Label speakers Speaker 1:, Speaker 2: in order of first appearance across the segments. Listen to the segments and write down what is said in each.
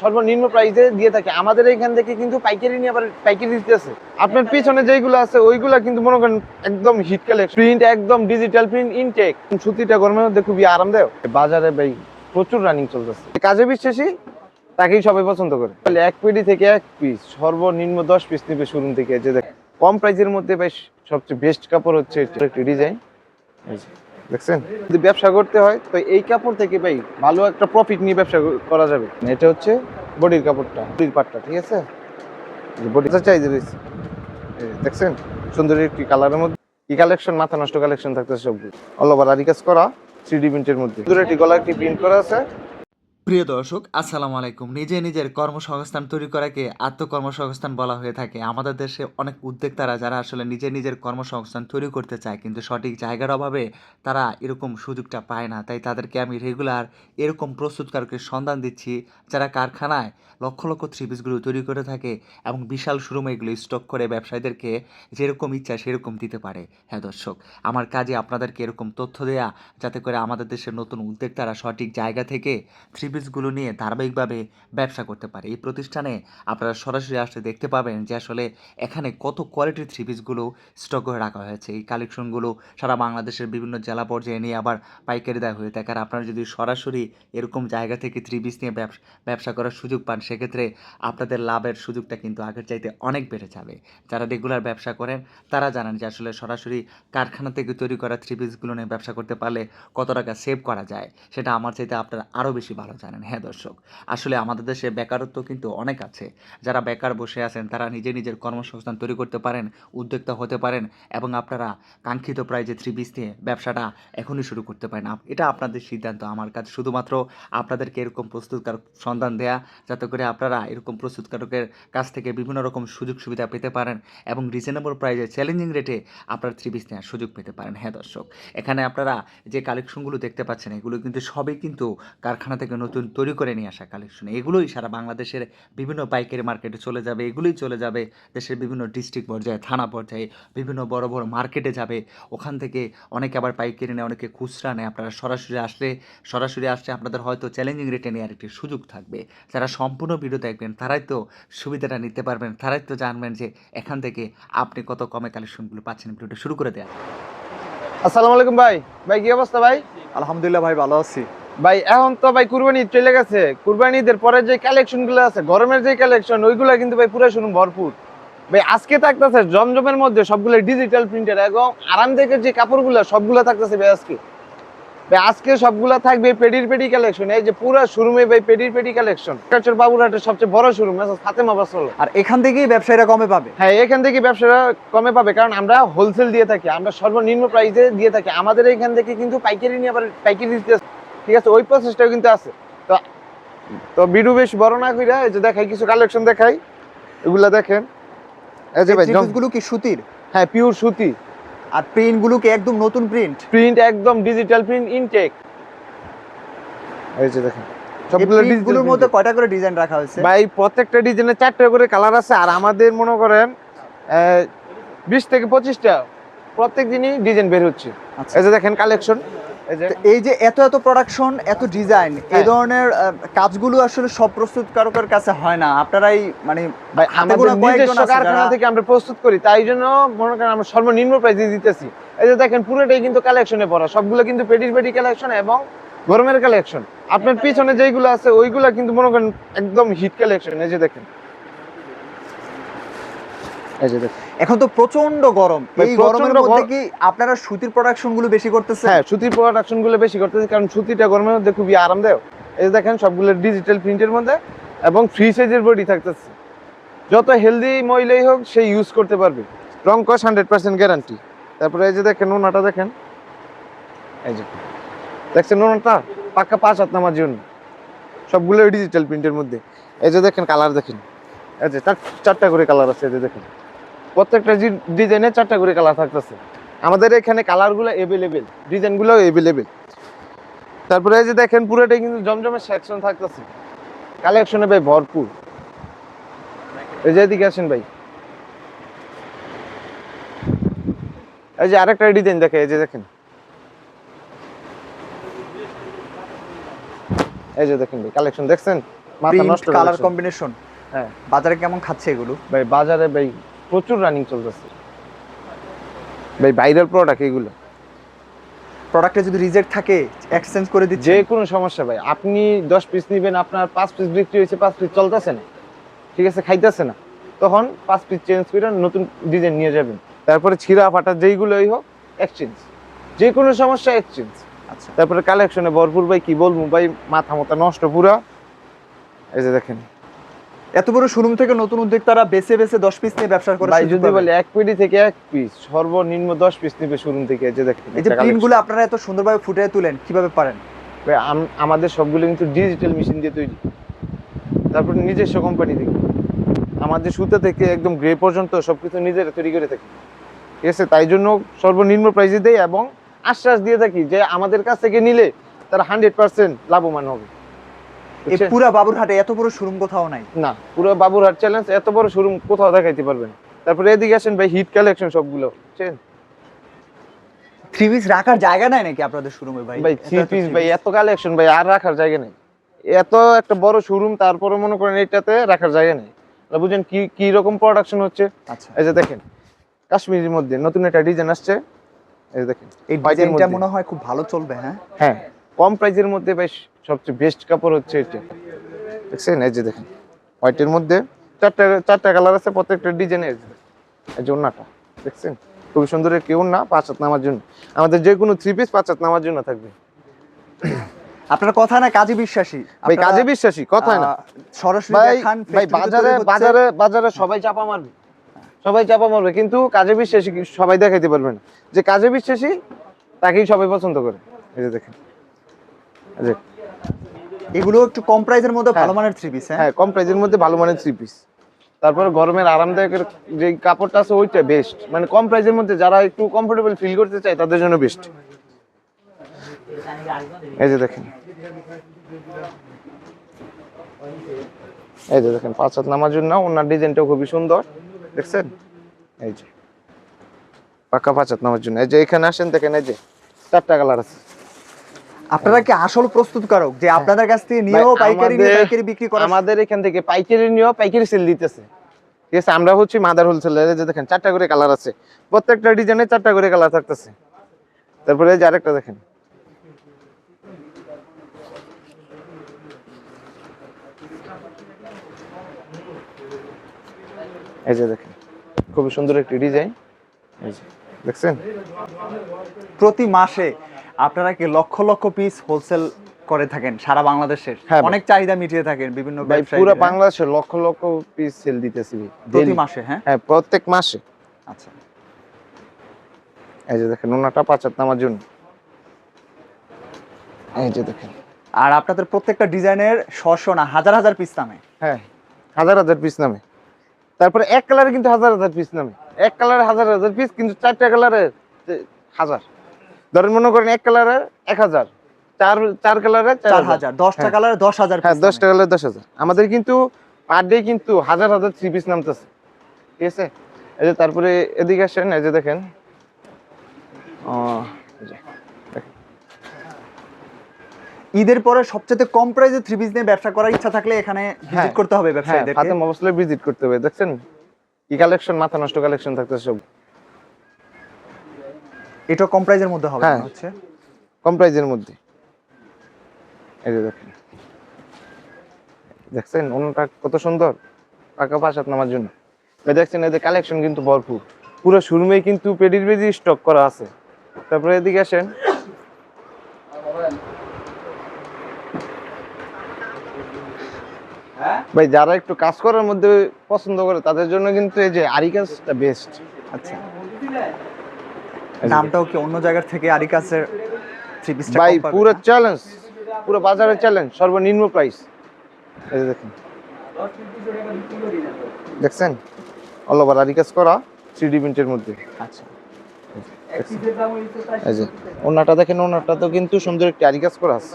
Speaker 1: সর্বনিম্ন প্রাইসে দিয়ে থাকে। আমাদের এখান থেকে কিন্তু পাইকারি নিয়ে আবার পাইকারি দিতেছে। আপনার পিছনে যেগুলো আছে ওইগুলা কিন্তু মনে করেন একদম হিট কালেকশন প্রিন্ট একদম ডিজিটাল প্রিন্ট ইনটেক সুতিটা গরমের মধ্যে খুবই আরামদায়ক। বাজারে ভাই প্রচুর রানিং চলতেছে। কাজে বিশ্বাসী? তাকেই সবাই পছন্দ করে। তাহলে এক পেটি থেকে এক পিস সর্বনিম্ন দশ পিস নিবে শোরুম থেকে যে দেখ কম প্রাইসের মধ্যে ভাই সবচেয়ে বেস্ট কাপড় হচ্ছে একটা ডিজাইন দেখছেন? যদি ব্যবসা করতে হয়, তো এই কাপড় থেকে ভাই ভালো একটা প্রফিট নিয়ে ব্যবসা করা যাবে। এটা হচ্ছে বডির কাপড়টা, বডির পাটটা, ঠিক আছে? বডিটা চাইতে রয়েছে দেখছেন? সুন্দর একটি কালারের মধ্যে, কি কালেকশন মাথা নষ্ট কালেকশন থাকতেছে সবগুলো। অল ওভার আরি কাজ করা থ্রি ডি প্রিন্টের মধ্যে। দূরে একটি গলা একটি প্রিন্ট করা আছে।
Speaker 2: প্রিয় দর্শক, আসসালামু আলাইকুম। নিজে নিজের কর্মসংস্থান তৈরি করাকে আত্মকর্মসংস্থান বলা হয়ে থাকে। আমাদের দেশে অনেক উদ্যোক্তারা যারা আসলে নিজে নিজের কর্মসংস্থান তৈরি করতে চায়, কিন্তু সঠিক জায়গার অভাবে তারা এরকম সুযোগটা পায় না। তাই তাদেরকে আমি রেগুলার এরকম প্রস্তুতকারকের সন্ধান দিচ্ছি, যারা কারখানায় লক্ষ লক্ষ থ্রি পিসগুলো তৈরি করে থাকে এবং বিশাল শোরুমে এগুলো স্টক করে ব্যবসায়ীদেরকে যেরকম ইচ্ছা সেরকম দিতে পারে। হ্যাঁ দর্শক, আমার কাজে আপনাদেরকে এরকম তথ্য দেয়া, যাতে করে আমাদের দেশের নতুন উদ্যোক্তারা সঠিক জায়গা থেকে থ্রি পিসগুলো নিয়ে ধারাবাহিকভাবে ব্যবসা করতে পারে। এই প্রতিষ্ঠানে আপনারা সরাসরি আসলে দেখতে পাবেন যে আসলে এখানে কত কোয়ালিটির থ্রি পিসগুলো স্টক করে রাখা হয়েছে। এই কালেকশনগুলো সারা বাংলাদেশের বিভিন্ন জেলা পর্যায়ে নিয়ে আবার পাইকারি দেওয়া হয়ে থাকে। আর আপনারা যদি সরাসরি এরকম জায়গা থেকে থ্রি পিস নিয়ে ব্যবসা ব্যবসা করার সুযোগ পান, সেক্ষেত্রে আপনাদের লাভের সুযোগটা কিন্তু আগের চাইতে অনেক বেড়ে যাবে। যারা রেগুলার ব্যবসা করেন, তারা জানেন যে আসলে সরাসরি কারখানা থেকে তৈরি করা থ্রি পিসগুলো নিয়ে ব্যবসা করতে পারলে কত টাকা সেভ করা যায়, সেটা আমার চাইতে আপনারা আরও বেশি ভালো জানেন হ্যাঁ দর্শক। আসলে আমাদের দেশে বেকারত্ব কিন্তু অনেক আছে। যারা বেকার বসে আছেন, তারা নিজে নিজের কর্মসংস্থান তৈরি করতে পারেন, উদ্যোক্তা হতে পারেন এবং আপনারা কাঙ্ক্ষিত প্রাইজে থ্রি পিস নিয়ে ব্যবসাটা এখনই শুরু করতে পারেন। এটা আপনাদের সিদ্ধান্ত আমার কাছে। শুধুমাত্র আপনাদেরকে এরকম প্রস্তুতকারক সন্ধান দেয়া, যাতে করে আপনারা এরকম প্রস্তুতকারকের কাছ থেকে বিভিন্ন রকম সুযোগ সুবিধা পেতে পারেন এবং রিজনেবল প্রাইজে চ্যালেঞ্জিং রেটে আপনারা থ্রি পিস নেওয়ার সুযোগ পেতে পারেন। হ্যাঁ দর্শক, এখানে আপনারা যে কালেকশনগুলো দেখতে পাচ্ছেন, এগুলো কিন্তু সবই কিন্তু কারখানা থেকে নতুন তৈরি করে নিয়ে আসা কালেকশন এগুলোই সারা বাংলাদেশের বিভিন্ন পাইকারি মার্কেটে চলে যাবে এগুলোই চলে যাবে দেশের বিভিন্ন ডিস্ট্রিক্ট পর্যায়ে থানা পর্যায়ে বিভিন্ন বড় বড় মার্কেটে যাবে। ওখান থেকে অনেকে আবার পাইকারি নেয় অনেকে খুচরা নেয়। আপনারা সরাসরি আসলে সরাসরি আসলে আপনাদের হয়তো চ্যালেঞ্জিং রেটে নেওয়ার একটি সুযোগ থাকবে। যারা সম্পূর্ণ ভিডিও দেখবেন তারাই তো সুবিধাটা নিতে পারবেন। তারাই তো জানবেন যে এখান থেকে আপনি কত কমে কালেকশনগুলো পাচ্ছেন। ভিডিওটা শুরু করে দেওয়া
Speaker 1: আসসালামু আলাইকুম ভাই। ভাই কি অবস্থা ভাই?
Speaker 3: আলহামদুলিল্লাহ ভাই ভালো আছি।
Speaker 1: ভাই এখন তো ভাই কুরবানি চলে গেছে। কুরবানি ঈদের পরে যে কালেকশনগুলো আছে গরমের যে কালেকশন ওইগুলো কিন্তু ভাই পুরো শুনুন ভরপুর। ভাই আজকে থাকতেছে জমজমের মধ্যে সবগুলো ডিজিটাল প্রিন্টের এবং আরামদায়কের যে কাপড়গুলো সবগুলো থাকতেছে ভাই আজকে। ভাই আজকে সবগুলা থাকবে পেডির পেডি কালেকশন এই যে পুরো শোরুমে ভাই পেডির পেডি কালেকশন বাবুরহাটের সবচেয়ে বড় শোরুম ফাতেমা বাসল।
Speaker 3: আর এখান থেকেই ব্যবসায়ীরা কমে পাবে?
Speaker 1: হ্যাঁ এখান থেকে ব্যবসাটা কমে পাবে কারণ আমরা হোলসেল দিয়ে থাকি আমরা সর্বনিম্ন প্রাইসে দিয়ে থাকি। আমাদের এখান থেকে কিন্তু পাইকারি নিয়ে আবার পাইকারি দিতে ঠিক আছে ওই প্রসেসটাও কিন্তু আছে। তো তো বিডু বেশ বড় না কইরা এই যে দেখাই কিছু কালেকশন দেখাই। এগুলা দেখেন। এই যে ভাই জম-
Speaker 3: গুলো কি সুতির?
Speaker 1: হ্যাঁ পিওর সুতি।
Speaker 3: আর প্রিন্টগুলো কি একদম নতুন প্রিন্ট
Speaker 1: প্রিন্ট একদম ডিজিটাল প্রিন্ট ইনটেক এই যে দেখেন সবগুলো প্রিন্টগুলোর
Speaker 3: মধ্যে কয়টা করে ডিজাইন রাখা হয়েছে?
Speaker 1: ভাই প্রত্যেকটা ডিজাইনের চারটা করে কালার আছে আর আমাদের মনে করেন বিশ থেকে পঁচিশটা প্রত্যেক দিনই ডিজাইন বের হচ্ছে।
Speaker 3: আচ্ছা।
Speaker 1: এই যে দেখেন কালেকশন এই যে
Speaker 3: এত এত প্রোডাকশন এত ডিজাইন এই
Speaker 1: হ্যাঁ।
Speaker 3: ধরনের কাজগুলো আসলে সব প্রস্তুত প্রস্তুতকারকের কাছে হয় না। আপনারাই মানে
Speaker 1: কারখানা থেকে আমরা প্রস্তুত করি তাই জন্য মনে করেন আমরা সর্বনিম্ন প্রাইসে দিতেছি। এই যে দেখেন পুরোটাই কিন্তু কালেকশনে পড়া সবগুলো কিন্তু পেডির পেডি কালেকশন এবং গরমের কালেকশন আপনার পিছনে যেগুলো আছে ওইগুলা কিন্তু মনে করেন একদম হিট কালেকশন এই যে দেখেন। এই যে দেখেন।
Speaker 3: এখন তো প্রচণ্ড গরম। এই গরমের মধ্যে। কি আপনারা সুতির প্রোডাকশনগুলো বেশি করতেছেন?
Speaker 1: হ্যাঁ সুতির প্রোডাকশনগুলো বেশি করতেছি কারণ সুতিটা গরমের মধ্যে খুবই আরামদায়ক। এই দেখেন সবগুলো ডিজিটাল প্রিন্টের মধ্যে এবং ফ্রি সাইজের বডি থাকতেছে। যত হেলদি মহিলাই হোক সে ইউজ করতে পারবে। রং কস হান্ড্রেড পার্সেন্ট গ্যারান্টি তারপরে এই যে দেখেন ওনাটা দেখেন। এই যে দেখছেন ওনাটা? পাক্কা পাঁচ হাত নামার জন্য। সবগুলো ডিজিটাল প্রিন্টের মধ্যে। এই যে দেখেন কালার দেখেন। এই যে চার- চারটা করে কালার আছে এই যে দেখেন। প্রত্যেকটা ডিজাইনে চারটা করে কালার থাকতেছে। আমাদের এখানে কালারগুলো এভেলেবেল ডিজাইনগুলো এভেলেবেল তারপরে এই যে দেখেন পুরোটাই কিন্তু জমজমের সেকশন থাকতেছে। কালেকশনে ভাই ভরপুর। এই যে এদিকে আসেন ভাই। এই যে আরেকটা ডিজাইন দেখে এই যে দেখেন। এই যে দেখেন ভাই কালেকশন দেখছেন? মাথা নষ্ট
Speaker 3: কালার কম্বিনেশন
Speaker 1: হ্যাঁ।
Speaker 3: বাজারে কেমন খাচ্ছে এগুলো?
Speaker 1: ভাই বাজারে ভাই প্রচুর রানিং চলতেছে। ভাই ভাইরাল প্রোডাক্ট এগুলো।
Speaker 3: প্রোডাক্টে যদি রিজেক্ট থাকে এক্সচেঞ্জ করে দিচ্ছে
Speaker 1: যে কোনো সমস্যা ভাই আপনি দশ পিস নিবেন আপনার পাঁচ পিস বিক্রি হয়েছে পাঁচ পিস চলতেছে না। ঠিক আছে খাইতেছে না। তখন পাঁচ পিস চেঞ্জ করে নতুন ডিজাইন নিয়ে যাবেন। তারপরে ছিঁড়া ফাটা যেইগুলোই হোক এক্সচেঞ্জ যে কোনো সমস্যা এক্সচেঞ্জ
Speaker 3: আচ্ছা।
Speaker 1: তারপরে কালেকশনে ভরপুর ভাই কি বলব ভাই মাথা মাথা নষ্ট পুরা। এই যে দেখেন।
Speaker 3: এত বড় শোরুম থেকে নতুন উদ্যোক্তারা বেছে বেছে দশ পিস নিয়ে ব্যবসা করে
Speaker 1: ভাই যদি। বলে এক পেটি থেকে এক পিস সর্বনিম্ন দশ পিস নিবে শোরুম থেকে যে দেখেন
Speaker 3: এই যে
Speaker 1: একটা
Speaker 3: প্রিন্টগুলো আপনারা এত সুন্দরভাবে ফুটিয়ে তুলেন কীভাবে পারেন?
Speaker 1: ভাই, আমাদের সবগুলো কিন্তু ডিজিটাল মেশিন দিয়ে তৈরি। তারপর নিজস্ব কোম্পানি থেকে। আমাদের সুতা থেকে একদম গ্রে পর্যন্ত সবকিছু নিজেরা তৈরি করে থাকি। ঠিক আছে তাই জন্য সর্বনিম্ন প্রাইসে দেয় এবং আশ্বাস দিয়ে থাকি যে আমাদের কাছ থেকে নিলে তারা হান্ড্রেড পার্সেন্ট লাভবান হবে।
Speaker 3: এই? পুরা বাবুরহাটে এত বড় শোরুম কোথাও নাই।
Speaker 1: না পুরো বাবুরহাট চ্যালেঞ্জ এত বড় শোরুম কোথাও দেখাইতে পারবেন তারপরে এদিকে আসেন ভাই হিট কালেকশন সবগুলো বুঝছেন?
Speaker 3: থ্রি পিস রাখার জায়গা নাই নাকি আপনাদের শোরুমে ভাই?
Speaker 1: ভাই
Speaker 3: এত
Speaker 1: থ্রি পিস ভাই এত কালেকশন ভাই আর রাখার জায়গা নেই। এত একটা বড় শোরুম তারপরে মনে করেন এটাতে রাখার জায়গা নেই। বুঝেন কি কি রকম প্রোডাকশন হচ্ছে?
Speaker 3: আচ্ছা।
Speaker 1: এই যে দেখেন কাশ্মীরের মধ্যে নতুন একটা ডিজাইন আসছে। এই দেখেন
Speaker 3: এই ডিজাইনটা মনে হয় খুব ভালো চলবে হ্যাঁ?
Speaker 1: হ্যাঁ। কম প্রাইসের মধ্যে বেশ সবচেয়ে বেস্ট কাপড় হচ্ছে এটা। দেখছেন? এই যে দেখেন। হোয়াইটের মধ্যে চারটা চারটা কালার আছে প্রত্যেকটা ডিজাইনের এই যে ওন্নাটা দেখছেন? খুবই সুন্দর একটি ওন্না পাঁচ হাত নামার জন্য। আমাদের যে কোনো থ্রি পিস পাঁচ হাত নামার জন্য থাকবে।
Speaker 3: আপনার কথা না কাজে বিশ্বাসী।
Speaker 1: ভাই কাজে বিশ্বাসী কথাই না।
Speaker 3: সরাসরি
Speaker 1: ভাই
Speaker 3: দেখান
Speaker 1: ভাই বাজারে বাজারে বাজারে সবাই চাপা মারবে। সবাই চাপা মারবে কিন্তু কাজে বিশ্বাসী সবাই দেখাইতে পারবে না। যে কাজে বিশ্বাসী তাকেই সবাই পছন্দ করে। এই যে দেখেন। এই
Speaker 3: এগুলো একটু কম প্রাইসের মধ্যে
Speaker 1: হ্যাঁ।
Speaker 3: ভালো মানের থ্রি পিস হ্যাঁ?
Speaker 1: হ্যাঁ কম প্রাইসের মধ্যে ভালো মানের থ্রি পিস তারপরে গরমের আরামদায়কের যে কাপড়টা আছে ওইটা বেস্ট মানে কম প্রাইসের মধ্যে যারা একটু কমফোর্টেবল ফিল করতে চায় তাদের জন্য বেস্ট এই যে দেখেন। এই যে দেখেন পাঁচ হাত নামার জন্য ওনার ডিজাইনটাও খুবই সুন্দর। দেখছেন? এই যে পাকা পাঁচ হাত নামার জন্য। এই যে এখানে আসেন দেখেন এই যে চারটা কালার আছে।
Speaker 3: আপনারা কি আসল প্রস্তুতকারক? যে আপনাদের কাছ থেকে নিয়েও পাইকারি নিয়ে পাইকারি বিক্রি করা
Speaker 1: আমাদের এখান থেকে পাইকারি নিয়েও পাইকারি সেল দিতেছে। ঠিক আছে আমরা হচ্ছি মাদার হোলসেলার যে দেখেন চারটা করে কালার আছে। প্রত্যেকটা ডিজাইনে চারটা করে কালার থাকতেছে। তারপরে এই যে আরেকটা দেখেন। এই যে দেখেন খুবই সুন্দর একটি ডিজাইন এই যে দেখছেন?
Speaker 3: প্রতি মাসে আপনারা কি লক্ষ লক্ষ পিস হোলসেল করে থাকেন সারা বাংলাদেশের?
Speaker 1: হ্যাঁ
Speaker 3: অনেক চাহিদা মিটিয়ে থাকেন বিভিন্ন
Speaker 1: পুরো বাংলাদেশে লক্ষ লক্ষ পিস সেল দিতেছি
Speaker 3: প্রতি মাসে হ্যাঁ?
Speaker 1: হ্যাঁ প্রত্যেক মাসে।
Speaker 3: আচ্ছা।
Speaker 1: এই যে দেখেন ওনাটা পাঁচ হাত নামার জন্য। এই যে দেখেন।
Speaker 3: আর আপনাদের প্রত্যেকটা ডিজাইনের ছশো না হাজার হাজার পিস নামে।
Speaker 1: হ্যাঁ হাজার হাজার পিস নামে। তারপরে এক কালারে কিন্তু হাজার হাজার পিস নামে। এক কালারে হাজার হাজার পিস কিন্তু চারটা কালারে হাজার। ধরেন মনে করেন এক কালারে এক হাজার চার চার কালারে
Speaker 3: চার হাজার। দশটা
Speaker 1: হ্যাঁ।
Speaker 3: কালারে দশ হাজার
Speaker 1: হ্যাঁ দশটা কালারে দশ হাজার। আমাদের কিন্তু পার ডে কিন্তু হাজার হাজার থ্রি পিস নামতেছে। ঠিক আছে? এই যে তারপরে এদিকে আসেন এই যে দেখেন।
Speaker 3: ঈদের পরে সবচেয়ে কম প্রাইসে থ্রি পিস নিয়ে ব্যবসা করার ইচ্ছা থাকলে এখানে ভিজিট করতে হবে
Speaker 1: হ্যাঁ
Speaker 3: ব্যবসায়ীদেরকে।
Speaker 1: ফাতেমা অবশ্যই ভিজিট করতে হবে দেখছেন? কি কালেকশন মাথা নষ্ট কালেকশন থাকতেছে সব।
Speaker 3: এটা কম প্রাইসের মধ্যে হবে
Speaker 1: হ্যাঁ।
Speaker 3: হচ্ছে?
Speaker 1: কম প্রাইজের মধ্যে। এই যে দেখেন। দেখছেন? অন্যটা কত সুন্দর। পাকা পাশাত নামার জন্য। এই দেখছেন এদের কালেকশন কিন্তু ভরপুর। পুরো শোরুমেই কিন্তু পেডির বেজি স্টক করা আছে। তারপরে এদিকে আসেন। ভাই যারা একটু কাজ করার মধ্যে পছন্দ করে তাদের জন্য কিন্তু এই যে আরি কাজটা বেস্ট
Speaker 3: আচ্ছা। নামটাও কি অন্য জায়গার থেকে আরিকাসের থ্রি পিসটা
Speaker 1: ভাই পুরো চ্যালেঞ্জ পুরো বাজারে চ্যালেঞ্জ সর্বনিম্ন প্রাইস এই যে দেখেন। দেখছেন? অল ওভার আরি কাজ করা থ্রি ডি প্রিন্টের মধ্যে।
Speaker 3: আচ্ছা।
Speaker 1: এই যে ওনাটা দেখেন ওনাটা তো কিন্তু সুন্দর একটি আরি কাজ করা আছে।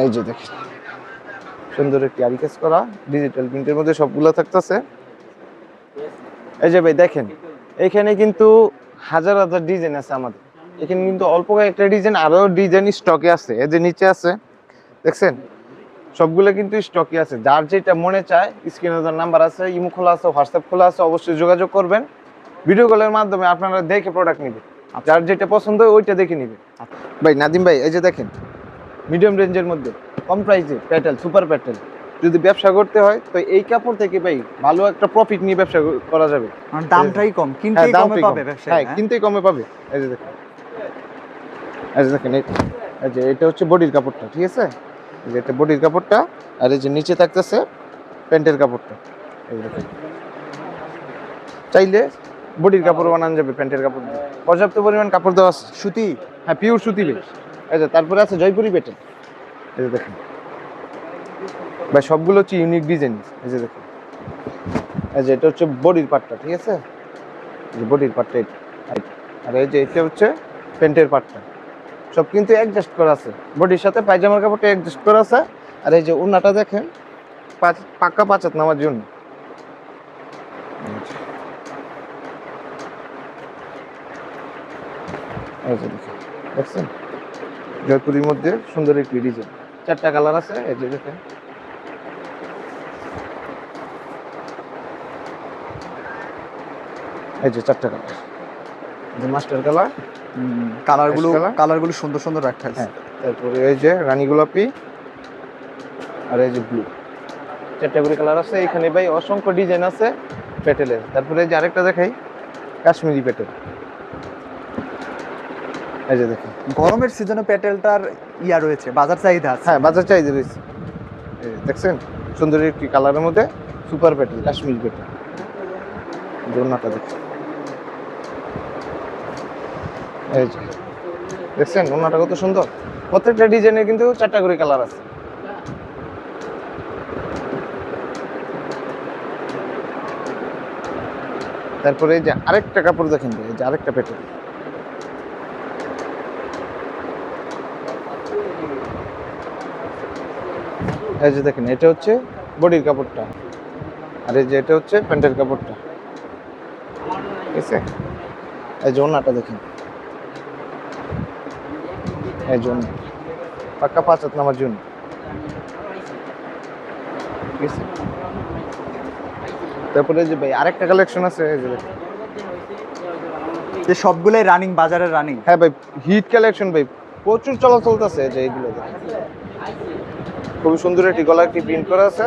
Speaker 1: এই যে দেখেন। সুন্দর একটি আরি কাজ করা ডিজিটাল প্রিন্টের মধ্যে সবগুলো থাকতেছে। এই যে ভাই, দেখেন, এখানে কিন্তু হাজার হাজার ডিজাইন আছে আমাদের। এখানে কিন্তু অল্প একটা ডিজাইন আরও ডিজাইন স্টকে আছে। এই যে নিচে আছে, দেখছেন? সবগুলো কিন্তু স্টকে আছে। যার যেটা মনে চায়, স্ক্রিনে তার নাম্বার আছে, ইমো খোলা আছে, হোয়াটসঅ্যাপ খোলা আছে, অবশ্যই যোগাযোগ করবেন। ভিডিও কলের মাধ্যমে আপনারা দেখে প্রোডাক্ট নেবেন। যার যেটা পছন্দ হয়, ওইটা দেখে নেবেন। ভাই, নাদিম ভাই, এই যে দেখেন মিডিয়াম রেঞ্জের মধ্যে, কম প্রাইসে প্যাটেল সুপার প্যাটেল যদি ব্যবসা করতে হয় তো এই কাপড় থেকে ভাই ভালো একটা প্রফিট নিয়ে ব্যবসা করা যাবে।
Speaker 3: মানে দামটাই কম
Speaker 1: হ্যাঁ
Speaker 3: কিনতেই কমে পাবে
Speaker 1: কম।
Speaker 3: ব্যবসায়ী
Speaker 1: হ্যাঁ
Speaker 3: হ্যাঁ?
Speaker 1: কিনতেই কমে পাবে। এই যে দেখেন। এই যে দেখেন এই যে এটা হচ্ছে বডির কাপড়টা ঠিক আছে? এই যে এটা বডির কাপড়টা আর এই যে নিচে থাকতেছে প্যান্টের কাপড়টা। এই দেখেন। চাইলে বডির কাপড় বানানো যাবে প্যান্টের কাপড় দিয়ে। পর্যাপ্ত পরিমাণ কাপড় দেওয়া আছে।
Speaker 3: সুতি?
Speaker 1: হ্যাঁ পিওর সুতি বেশ এই যে তারপরে আছে জয়পুরি পেটেল এই যে দেখেন। ভাই, সবগুলো হচ্ছে ইউনিক ডিজাইন এই যে দেখেন। এই যে এটা হচ্ছে বডির পার্টটা ঠিক আছে? বডির পার্টটা এটা আর এই যে এটা হচ্ছে প্যান্টের পার্টটা সব কিন্তু অ্যাডজাস্ট করা আছে। বডির সাথে পায়জামার কাপড়টা অ্যাডজাস্ট করা আছে। আর এই যে উন্নাটা দেখেন পাক্কা পাঁচাত নামার জন্য। দেখছেন? জয়পুরির মধ্যে সুন্দর একটি ডিজাইন চারটা কালার আছে, এই যে দেখেন। এই যে চারটা কালার যে মাস্টার কালার
Speaker 3: কালারগুলো
Speaker 1: Ash color?
Speaker 3: কালারগুলো সুন্দর সুন্দর রাখা আছে।
Speaker 1: হ্যাঁ। তারপরে এই যে রানী গোলাপি আর এই যে ব্লু চারটা করে কালার আছে। এখানে ভাই অসংখ্য ডিজাইন আছে প্যাটেলের তারপরে এই যে আরেকটা দেখাই কাশ্মীরি প্যাটেল এই যে দেখেন।
Speaker 3: গরমের সিজনে প্যাটেলটার ইয়া রয়েছে বাজার চাহিদা আছে।
Speaker 1: হ্যাঁ বাজার চাহিদা রয়েছে। দেখছেন? সুন্দর একটি কালারের মধ্যে সুপার প্যাটেল কাশ্মীরি প্যাটেল জন্নাটা দেখছেন এই যে। দেখছেন, ওনাটা কত সুন্দর। প্রত্যেকটা ডিজাইনের কিন্তু চারটা করে কালার আছে। তারপরে এই যে আরেকটা কাপড় দেখেন এই যে আরেকটা প্যাটেল এই যে দেখেন, এটা হচ্ছে বডির কাপড়টা। আর এই যে এটা হচ্ছে প্যান্টের কাপড়টা। ঠিক আছে? এই যে ওনাটা দেখেন। এই জন্য পাক্কা পাঁচ হাত নামার জন্য ঠিক আছে? তারপরে যে ভাই আরেকটা কালেকশন আছে এই যে
Speaker 3: যে সবগুলোই রানিং বাজারের রানিং
Speaker 1: হ্যাঁ ভাই হিট কালেকশন ভাই প্রচুর চলাচল আছে যে এইগুলো। খুবই সুন্দর একটি গলা একটি প্রিন্ট করা আছে।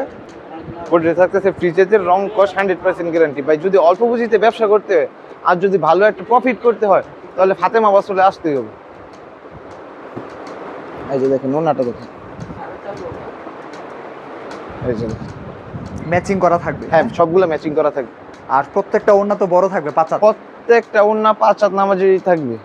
Speaker 1: বডিতে থাকতেছে ফ্রিজের রং কস হান্ড্রেড পার্সেন্ট গ্যারান্টি ভাই যদি অল্প পুঁজিতে ব্যবসা করতে হয় আর যদি ভালো একটা প্রফিট করতে হয় তাহলে ফাতেমা বাসলে আসতেই হবে। এই যে দেখেন ওনাটা দেখেন। এই যে।
Speaker 3: ম্যাচিং করা থাকবে।
Speaker 1: হ্যাঁ সবগুলো ম্যাচিং করা থাকবে।
Speaker 3: আর প্রত্যেকটা ওড়না তো বড় থাকবে পাঁচা
Speaker 1: প্রত্যেকটা ওনা পাঁচ হাত নামাজেই থাকবে।